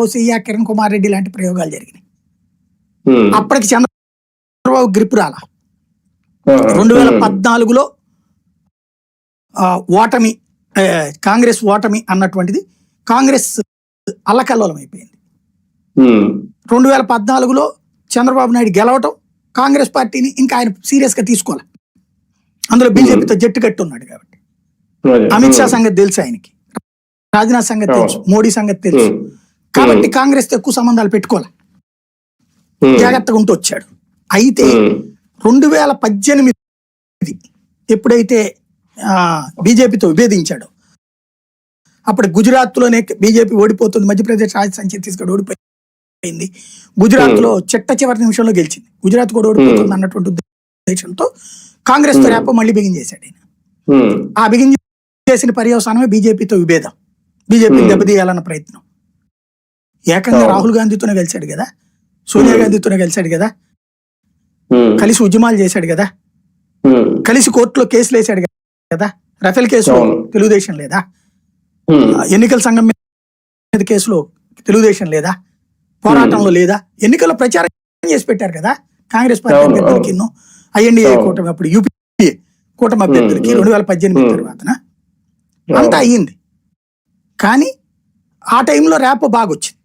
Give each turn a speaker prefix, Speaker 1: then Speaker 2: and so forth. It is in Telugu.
Speaker 1: కౌసయ్య కిరణ్ కుమార్ రెడ్డి లాంటి ప్రయోగాలు జరిగినాయి. అప్పటికి చంద్రబాబు గ్రిప్ రాల. రెండు వేల పద్నాలుగులో ఓటమి కాంగ్రెస్ ఓటమి అన్నటువంటిది కాంగ్రెస్ అల్లకల్లోలం అయిపోయింది. రెండు వేల పద్నాలుగులో చంద్రబాబు నాయుడు గెలవటం కాంగ్రెస్ పార్టీని ఇంకా ఆయన సీరియస్గా తీసుకోవాలి అందులో బీజేపీతో జట్టు కట్టి ఉన్నాడు కాబట్టి. అమిత్ షా సంగతి తెలుసు ఆయనకి. రాజ్నాథ్ సంగతి తెలుసు. మోడీ సంగతి తెలుసు. కాబట్టి కాంగ్రెస్తో ఎక్కువ సంబంధాలు పెట్టుకోవాలి జాగ్రత్తగా ఉంటూ వచ్చాడు. అయితే రెండు వేల పద్దెనిమిది ఎప్పుడైతే బీజేపీతో విభేదించాడో అప్పుడు గుజరాత్లోనే బీజేపీ ఓడిపోతుంది. మధ్యప్రదేశ్ రాజస్థాన్ ఛత్తీస్గఢ్ ఓడిపోయింది. గుజరాత్లో చిట్ట చివరి నిమిషంలో గెలిచింది. గుజరాత్ కూడా ఓడిపోతుంది అన్నటువంటి ఉద్దేశంతో
Speaker 2: కాంగ్రెస్తో.
Speaker 1: రేపో మళ్ళీ బిగిన్ చేశాడు ఆయన ఆ బిగిన్ చేసిన పర్యవసానమే బీజేపీతో విభేదం. BJP
Speaker 2: Hmm.
Speaker 1: దెబ్బతీయాలన్న ప్రయత్నం. ఏకంగా. రాహుల్ గాంధీతోనే గెలిచాడు కదా సోనియా. గాంధీతోనే గెలిచాడు కదా కలిసి ఉద్యమాలు చేశాడు కదా కలిసి కోర్టులో కేసులు వేసాడు కదా రఫేల్ కేసులో. తెలుగుదేశం లేదా ఎన్నికల సంఘం మీద కేసులో తెలుగుదేశం లేదా పోరాటంలో లేదా ఎన్నికల్లో ప్రచారం చేసి పెట్టారు కదా కాంగ్రెస్ పార్టీ అభ్యర్థులకి ఐఎన్డీఏ. కూటమి అప్పుడు యూపీఏ కూటమి అభ్యర్థులకి. రెండు వేల పద్దెనిమిది. తర్వాత అంతా అయ్యింది కానీ ఆ టైంలో ర్యాప్ బాగా వచ్చింది